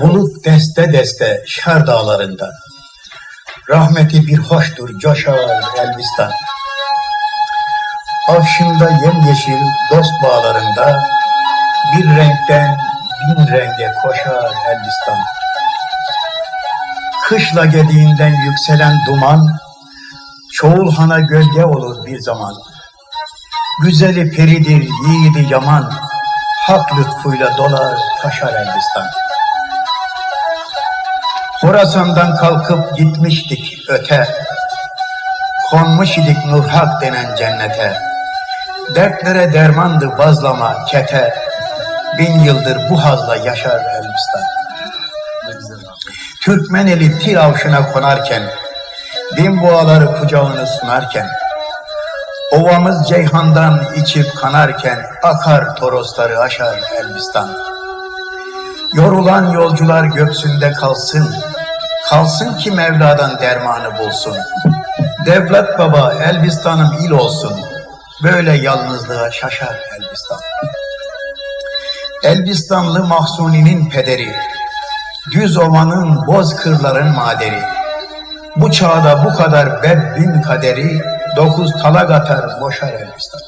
Bulut deste deste şer dağlarında. Rahmeti bir hoştur coşar Elbistan. Avşında yemyeşil dost bağlarında bir renkten bin renge koşar Elbistan. Kışla gediğinden yükselen duman Çoğulhana gölge olur bir zaman. Güzeli peridir, yiğidi yaman. Hak lütfuyla dolar, taşar Elbistan. Horasan'dan kalkıp gitmiştik öte. Konmuş idik Nurhak denen cennete. Dertlere dermandı bazlama, kete. Bin yıldır bu hazla yaşar Elbistan. Türkmen eli tir avşına konarken, bin boğaları kucağını sunarken, ovamız ceyhandan içip kanarken, akar torosları aşar Elbistan. Yorulan yolcular göksünde kalsın, kalsın ki Mevla'dan dermanı bulsun. Devlet baba Elbistan'ım il olsun, böyle yalnızlığa şaşar Elbistan. Elbistanlı Mahsuni'nin pederi, düz ovanın boz kırların maderi. Bu çağda bu kadar beddin kaderi, dokuz talak atar boşar Elbistan.